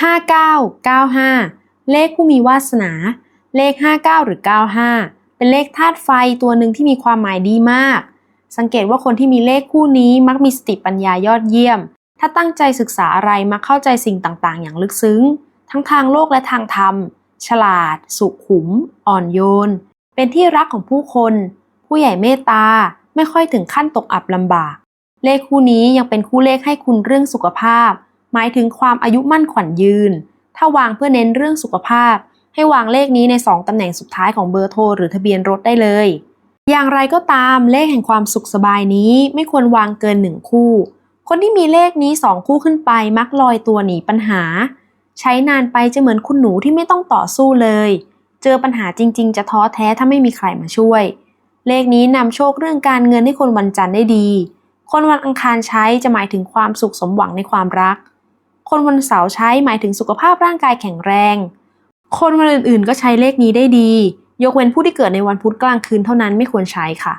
5995 เลขผู้มีวาสนา เลข 59 หรือ 95 เป็นเลขธาตุไฟตัวหนึ่งที่มีความหมายดีมาก สังเกตว่าคนที่มีเลขคู่นี้มักมีสติปัญญายอดเยี่ยม ถ้าตั้งใจศึกษาอะไรมักเข้าใจสิ่งต่างๆ อย่างลึกซึ้ง ทั้งทางโลกและทางธรรม ฉลาด สุขุม อ่อนโยน เป็นที่รักของผู้คน ผู้ใหญ่เมตตา ไม่ค่อยถึงขั้นตกอับลำบาก เลขคู่นี้ยังเป็นคู่เลขให้คุณเรื่องสุขภาพ หมายถึงความอายุมั่นขวัญยืน ถ้าวางเพื่อเน้นเรื่องสุขภาพ ให้วางเลขนี้ใน 2 ตำแหน่งสุดท้ายของเบอร์โทรหรือทะเบียนรถได้เลย อย่างไรก็ตามเลขแห่งความสุขสบายนี้ไม่ควรวางเกินหนึ่งคู่ คนที่มีเลขนี้สองคู่ขึ้นไปมักลอยตัวหนีปัญหา ใช้นานไปจะเหมือนคุณหนูที่ไม่ต้องต่อสู้เลย เจอปัญหาจริง ๆ จะท้อแท้ถ้าไม่มีใครมาช่วย เลขนี้นำโชคเรื่องการเงินให้คนวันจันทร์ได้ดี คนวันอังคารใช้จะหมายถึงความสุขสมหวังในความรัก คนวันเสาร์ใช้หมายถึงสุขภาพร่างกายแข็งแรง คนวันอื่นๆ ก็ใช้เลขนี้ได้ดี ยกเว้นผู้ที่เกิดในวันพุธกลางคืนเท่านั้นไม่ควรใช้ค่ะ